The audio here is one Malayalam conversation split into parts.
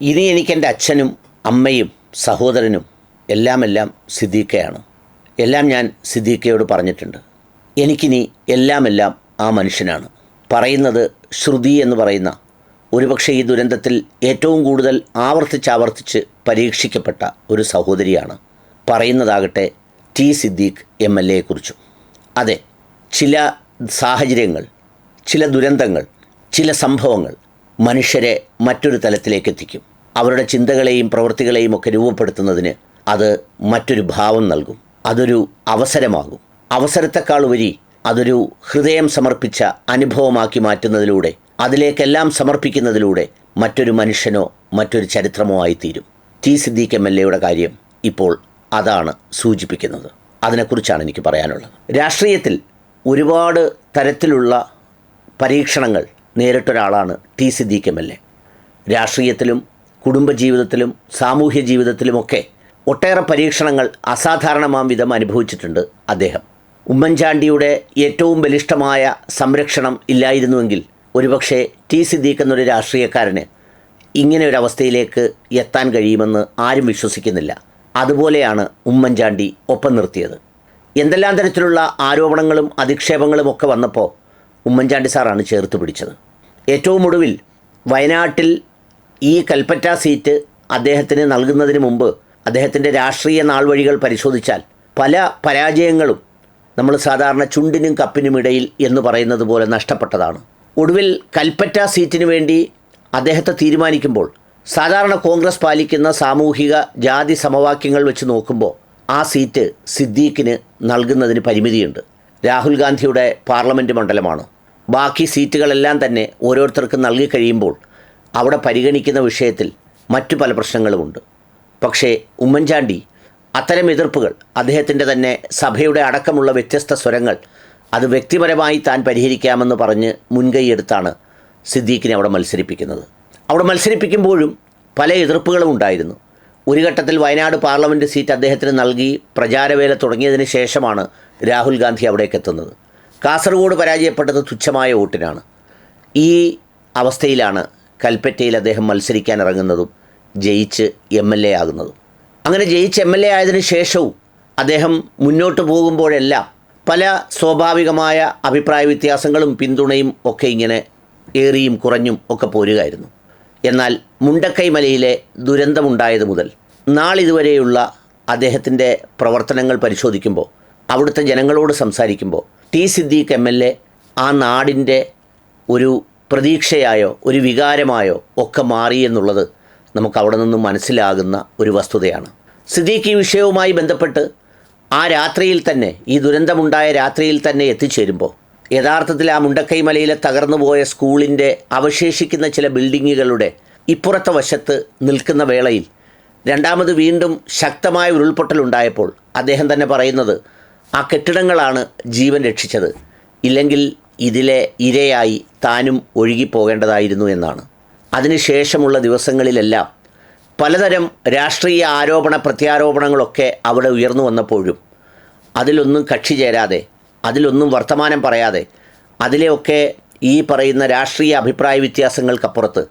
ഇനി എനിക്ക് എന്റെ അച്ഛനും അമ്മയും സഹോദരനും എല്ലാമെല്ലാം എല്ലാം സിദ്ദീഖയാണ്. എല്ലാം ഞാൻ സിദ്ദീഖയോട് പറഞ്ഞിട്ടുണ്ട്. എനിക്കിനി എല്ലാമെല്ലാം എല്ലാം ആ മനുഷ്യനാണ്. പറയുന്നത് ശ്രുതി എന്ന് പറയുന്ന ഒരുപക്ഷെ ഈ ദുരന്തത്തിൽ ഏറ്റവും കൂടുതൽ ആവർത്തിച്ചാവർത്തിച്ച് പരീക്ഷിക്കപ്പെട്ട ഒരു സഹോദരിയാണ്. പറയുന്നതാകട്ടെ ടി സിദ്ദീഖ് എം എൽ എയെക്കുറിച്ചും. അതെ ചില സാഹചര്യങ്ങൾ ചില ദുരന്തങ്ങൾ ചില സംഭവങ്ങൾ മനുഷ്യരെ മറ്റൊരു തലത്തിലേക്ക് എത്തിക്കും അവരുടെ ചിന്തകളെയും പ്രവൃത്തികളെയും ഒക്കെ രൂപപ്പെടുത്തുന്നതിന് അത് മറ്റൊരു ഭാവം നൽകും. അതൊരു അവസരമാകും. അവസരത്തെക്കാൾ ഉപരി അതൊരു ഹൃദയം സമർപ്പിച്ച അനുഭവമാക്കി മാറ്റുന്നതിലൂടെ അതിലേക്കെല്ലാം സമർപ്പിക്കുന്നതിലൂടെ മറ്റൊരു മനുഷ്യനോ മറ്റൊരു ചരിത്രമോ ആയിത്തീരും. ടി. സിദ്ദീഖ് എം. എൽ. എയുടെ കാര്യം ഇപ്പോൾ അതാണ് സൂചിപ്പിക്കുന്നത്. അതിനെക്കുറിച്ചാണ് എനിക്ക് പറയാനുള്ളത്. രാഷ്ട്രീയത്തിൽ ഒരുപാട് തരത്തിലുള്ള പരീക്ഷണങ്ങൾ നേരിട്ടൊരാളാണ് T. Siddique M. L. A. രാഷ്ട്രീയത്തിലും കുടുംബജീവിതത്തിലും സാമൂഹ്യ ജീവിതത്തിലുമൊക്കെ ഒട്ടേറെ പരീക്ഷണങ്ങൾ അസാധാരണമാം വിധം അനുഭവിച്ചിട്ടുണ്ട് അദ്ദേഹം. ഉമ്മൻചാണ്ടിയുടെ ഏറ്റവും ബലിഷ്ഠമായ സംരക്ഷണം ഇല്ലായിരുന്നുവെങ്കിൽ ഒരുപക്ഷെ ടി സിദ്ദീഖ് എന്നൊരു രാഷ്ട്രീയക്കാരന് ഇങ്ങനെ ഒരു അവസ്ഥയിലേക്ക് എത്താൻ കഴിയുമെന്ന് ആരും വിശ്വസിക്കുന്നില്ല. അതുപോലെയാണ് ഉമ്മൻചാണ്ടി ഒപ്പം നിർത്തിയത്. എന്തെല്ലാം തരത്തിലുള്ള ആരോപണങ്ങളും അധിക്ഷേപങ്ങളും ഒക്കെ വന്നപ്പോൾ ഉമ്മൻചാണ്ടി സാറാണ് ചേർത്ത് പിടിച്ചത്. ഏറ്റവും ഒടുവിൽ വയനാട്ടിൽ ഈ കൽപ്പറ്റ സീറ്റ് അദ്ദേഹത്തിന് നൽകുന്നതിന് മുമ്പ് അദ്ദേഹത്തിന്റെ രാഷ്ട്രീയ നാൾവഴികൾ പരിശോധിച്ചാൽ പല പരാജയങ്ങളും നമ്മൾ സാധാരണ ചുണ്ടിനും കപ്പിനും ഇടയിൽ എന്ന് പറയുന്നത് പോലെ നഷ്ടപ്പെട്ടതാണ്. ഒടുവിൽ കൽപ്പറ്റ സീറ്റിന് വേണ്ടി അദ്ദേഹത്തെ തീരുമാനിക്കുമ്പോൾ സാധാരണ കോൺഗ്രസ് പാലിക്കുന്ന സാമൂഹിക ജാതി സമവാക്യങ്ങൾ വെച്ച് നോക്കുമ്പോൾ ആ സീറ്റ് സിദ്ദീഖിന് നൽകുന്നതിന് പരിമിതിയുണ്ട്. രാഹുൽ ഗാന്ധിയുടെ പാർലമെന്റ് മണ്ഡലമാണ്. ബാക്കി സീറ്റുകളെല്ലാം തന്നെ ഓരോരുത്തർക്കും നൽകി കഴിയുമ്പോൾ അവിടെ പരിഗണിക്കുന്ന വിഷയത്തിൽ മറ്റു പല പ്രശ്നങ്ങളുമുണ്ട്. പക്ഷേ ഉമ്മൻചാണ്ടി അത്തരം എതിർപ്പുകൾ അദ്ദേഹത്തിന്റെ തന്നെ സഭയുടെ അടക്കമുള്ള വ്യത്യസ്ത സ്വരങ്ങൾ അത് വ്യക്തിപരമായി താൻ പരിഹരിക്കാമെന്ന് പറഞ്ഞ് മുൻകൈയെടുത്താണ് സിദ്ദീഖിനെ അവിടെ മത്സരിപ്പിക്കുന്നത്. അവിടെ മത്സരിപ്പിക്കുമ്പോഴും പല എതിർപ്പുകളും ഉണ്ടായിരുന്നു. ഒരു ഘട്ടത്തിൽ വയനാട് പാർലമെന്റ് സീറ്റ് അദ്ദേഹത്തിന് നൽകി പ്രചാരവേല തുടങ്ങിയതിന് ശേഷമാണ് രാഹുൽ ഗാന്ധി അവിടേക്ക് എത്തുന്നത്. കാസർഗോഡ് പരാജയപ്പെട്ടത് തുച്ഛമായ വോട്ടിനാണ്. ഈ അവസ്ഥയിലാണ് കൽപ്പറ്റയിൽ അദ്ദേഹം മത്സരിക്കാൻ ഇറങ്ങുന്നതും ജയിച്ച് എം എൽ എ ആകുന്നതും. അങ്ങനെ ജയിച്ച് എം എൽ എ ആയതിനു ശേഷവും അദ്ദേഹം മുന്നോട്ട് പോകുമ്പോഴെല്ലാം പല സ്വാഭാവികമായ അഭിപ്രായ വ്യത്യാസങ്ങളും പിന്തുണയും ഒക്കെ ഇങ്ങനെ ഏറിയും കുറഞ്ഞും ഒക്കെ പോരുകയായിരുന്നു. എന്നാൽ മുണ്ടക്കൈ മലയിലെ ദുരന്തമുണ്ടായത് മുതൽ നാളിതുവരെയുള്ള അദ്ദേഹത്തിന്റെ പ്രവർത്തനങ്ങൾ പരിശോധിക്കുമ്പോൾ അവിടുത്തെ ജനങ്ങളോട് സംസാരിക്കുമ്പോൾ T Siddique M L A ആ നാടിന്റെ ഒരു പ്രതീക്ഷയായോ ഒരു വികാരമായോ ഒക്കെ മാറി എന്നുള്ളത് നമുക്ക് അവിടെ നിന്നും മനസ്സിലാകുന്ന ഒരു വസ്തുതയാണ്. സിദ്ദീഖ് ഈ വിഷയവുമായി ബന്ധപ്പെട്ട് ആ രാത്രിയിൽ തന്നെ ഈ ദുരന്തമുണ്ടായ രാത്രിയിൽ തന്നെ എത്തിച്ചേരുമ്പോൾ യഥാർത്ഥത്തിൽ ആ മുണ്ടക്കൈ മലയിലെ തകർന്നുപോയ സ്കൂളിന്റെ അവശേഷിക്കുന്ന ചില ബിൽഡിങ്ങുകളുടെ ഇപ്പുറത്തെ വശത്ത് നിൽക്കുന്ന വേളയിൽ രണ്ടാമത് വീണ്ടും ശക്തമായ ഉരുൾപൊട്ടലുണ്ടായപ്പോൾ അദ്ദേഹം തന്നെ പറയുന്നത് ആ കെട്ടിടങ്ങളാണ് ജീവൻ രക്ഷിച്ചത്. ഇല്ലെങ്കിൽ ഇതിലെ ഇരയായി താനും ഒഴുകിപ്പോകേണ്ടതായിരുന്നു എന്നാണ്. അതിനുശേഷമുള്ള ദിവസങ്ങളിലെല്ലാം പലതരം രാഷ്ട്രീയ ആരോപണ പ്രത്യാരോപണങ്ങളൊക്കെ അവിടെ ഉയർന്നു വന്നപ്പോഴും അതിലൊന്നും കക്ഷി ചേരാതെ അതിലൊന്നും വർത്തമാനം പറയാതെ അതിലെയൊക്കെ ഈ പറയുന്ന രാഷ്ട്രീയ അഭിപ്രായ വ്യത്യാസങ്ങൾക്കപ്പുറത്ത്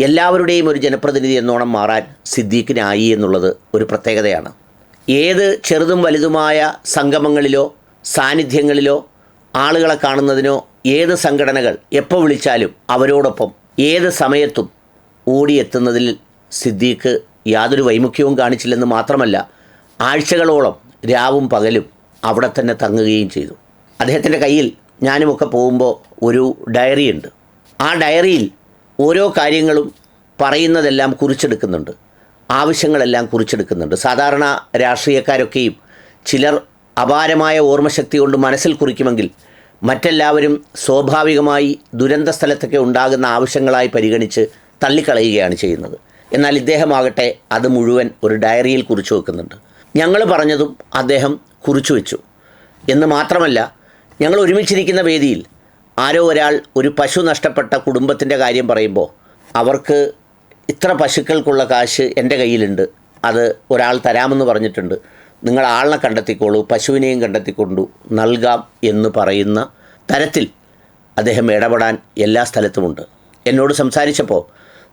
എല്ലാവരുടെയും ഒരു ജനപ്രതിനിധി എന്നോണം മാറാൻ സിദ്ദീഖിനായി എന്നുള്ളത് ഒരു പ്രത്യേകതയാണ്. ഏത് ചെറുതും വലുതുമായ സംഗമങ്ങളിലോ സാന്നിധ്യങ്ങളിലോ ആളുകളെ കാണുന്നതിനോ ഏത് സംഘടനകൾ എപ്പോൾ വിളിച്ചാലും അവരോടൊപ്പം ഏത് സമയത്തും ഓടിയെത്തുന്നതിൽ സിദ്ദീഖ് യാതൊരു വൈമുഖ്യവും കാണിച്ചില്ലെന്ന് മാത്രമല്ല ആഴ്ചകളോളം രാവും പകലും അവിടെ തന്നെ തങ്ങുകയും ചെയ്തു. അദ്ദേഹത്തിന്റെ കയ്യിൽ ഞാനുമൊക്കെ പോകുമ്പോൾ ഒരു ഡയറി ഉണ്ട് ആ ഡയറിയിൽ ഓരോ കാര്യങ്ങളും പറയുന്നതെല്ലാം കുറിച്ചെടുക്കുന്നുണ്ട്. ആവശ്യങ്ങളെല്ലാം കുറിച്ചെടുക്കുന്നുണ്ട്. സാധാരണ രാഷ്ട്രീയക്കാരൊക്കെയും ചിലർ അപാരമായ ഓർമ്മശക്തി കൊണ്ട് മനസ്സിൽ കുറിക്കുമെങ്കിൽ മറ്റെല്ലാവരും സ്വാഭാവികമായി ദുരന്ത സ്ഥലത്തൊക്കെ ഉണ്ടാകുന്ന ആവശ്യങ്ങളായി പരിഗണിച്ച് തള്ളിക്കളയുകയാണ് ചെയ്യുന്നത്. എന്നാൽ ഇദ്ദേഹമാകട്ടെ അത് മുഴുവൻ ഒരു ഡയറിയിൽ കുറിച്ചു വെക്കുന്നുണ്ട്. ഞങ്ങൾ പറഞ്ഞതും അദ്ദേഹം കുറിച്ചു വെച്ചു. എന്ന് മാത്രമല്ല ഞങ്ങൾ ഒരുമിച്ചിരിക്കുന്ന വേദിയിൽ ആരോ ഒരാൾ ഒരു പശു നഷ്ടപ്പെട്ട കുടുംബത്തിന്റെ കാര്യം പറയുമ്പോൾ അവർക്ക് ഇത്ര പശുക്കൾക്കുള്ള കാശ് എന്റെ കയ്യിലുണ്ട്. അത് ഒരാൾ തരാമെന്ന് പറഞ്ഞിട്ടുണ്ട്. നിങ്ങൾ ആളിനെ കണ്ടെത്തിക്കോളൂ പശുവിനെയും കണ്ടെത്തിക്കൊണ്ടു നൽകാം എന്ന് പറയുന്ന തരത്തിൽ അദ്ദേഹം ഇടപെടാൻ എല്ലാ സ്ഥലത്തുമുണ്ട്. എന്നോട് സംസാരിച്ചപ്പോൾ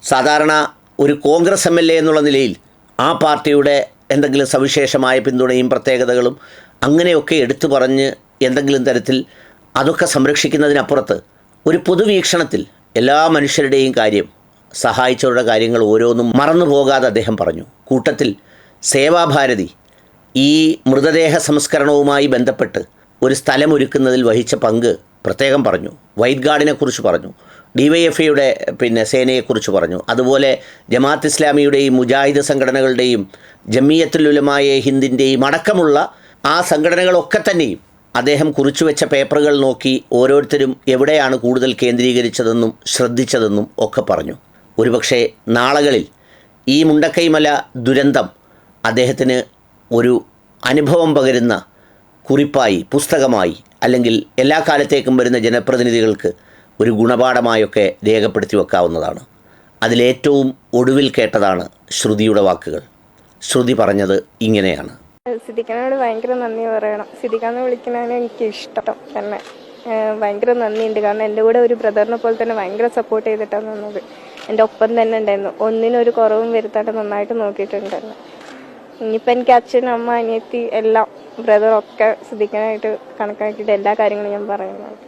സാധാരണ ഒരു കോൺഗ്രസ് എം എൽ എ എന്നുള്ള നിലയിൽ ആ പാർട്ടിയുടെ എന്തെങ്കിലും സവിശേഷമായ പിന്തുണയും പ്രത്യേകതകളും അങ്ങനെയൊക്കെ എടുത്തു പറഞ്ഞ് എന്തെങ്കിലും തരത്തിൽ അതൊക്കെ സംരക്ഷിക്കുന്നതിനപ്പുറത്ത് ഒരു പൊതുവീക്ഷണത്തിൽ എല്ലാ മനുഷ്യരുടെയും കാര്യം സഹായിച്ചവരുടെ കാര്യങ്ങൾ ഓരോന്നും മറന്നു പോകാതെ അദ്ദേഹം പറഞ്ഞു. കൂട്ടത്തിൽ സേവാഭാരതി ഈ മൃതദേഹ സംസ്കരണവുമായി ബന്ധപ്പെട്ട് ഒരു സ്ഥലം ഒരുക്കുന്നതിൽ വഹിച്ച പങ്ക് പ്രത്യേകം പറഞ്ഞു. വൈറ്റ് ഗാർഡിനെ കുറിച്ച് പറഞ്ഞു. ഡിവൈഎഫ്ഐയുടെ പിന്നെ സേനയെക്കുറിച്ച് പറഞ്ഞു. അതുപോലെ ജമാഅത്ത് ഇസ്ലാമിയുടെയും മുജാഹിദ് സംഘടനകളുടെയും ജമിയത്തുലുലമായ ഹിന്ദിന്റെയും അടക്കമുള്ള ആ സംഘടനകളൊക്കെ തന്നെയും അദ്ദേഹം കുറിച്ചു വെച്ച പേപ്പറുകൾ നോക്കി ഓരോരുത്തരും എവിടെയാണ് കൂടുതൽ കേന്ദ്രീകരിച്ചതെന്നും ശ്രദ്ധിച്ചതെന്നും ഒക്കെ പറഞ്ഞു. ഒരുപക്ഷെ നാളുകളിൽ ഈ മുണ്ടക്കൈമല ദുരന്തം അദ്ദേഹത്തിന് ഒരു അനുഭവം പകരുന്ന കുറിപ്പായി പുസ്തകമായി അല്ലെങ്കിൽ എല്ലാ കാലത്തേക്കും വരുന്ന ജനപ്രതിനിധികൾക്ക് ഒരു ഗുണപാഠമായൊക്കെ രേഖപ്പെടുത്തി വെക്കാവുന്നതാണ്. അതിലേറ്റവും ഒടുവിൽ കേട്ടതാണ് ശ്രുതിയുടെ വാക്കുകൾ. ശ്രുതി പറഞ്ഞത് ഇങ്ങനെയാണ്. സിദ്ധിക്കാനോട് ഭയങ്കര നന്ദി പറയണം. സിദ്ദിഖാന്ന് വിളിക്കുന്നതിന് എനിക്ക് ഇഷ്ടം തന്നെ ഭയങ്കര നന്ദിയുണ്ട്. കാരണം എന്റെ കൂടെ ഒരു ബ്രദറിനെ പോലെ തന്നെ ഭയങ്കര സപ്പോർട്ട് ചെയ്തിട്ടാണ് നിന്നത്. എന്റെ ഒപ്പം തന്നെ ഉണ്ടായിരുന്നു. ഒന്നിനൊരു കുറവും വരുത്താണ്ട് നന്നായിട്ട് നോക്കിയിട്ടുണ്ടായിരുന്നു. ഇനിയിപ്പോൾ എനിക്ക് അച്ഛൻ അമ്മ അനിയത്തി എല്ലാം ബ്രദറൊക്കെ ശ്രദ്ധിക്കാനായിട്ട് കണക്കാക്കിയിട്ട് എല്ലാ കാര്യങ്ങളും ഞാൻ പറയുന്നുണ്ട്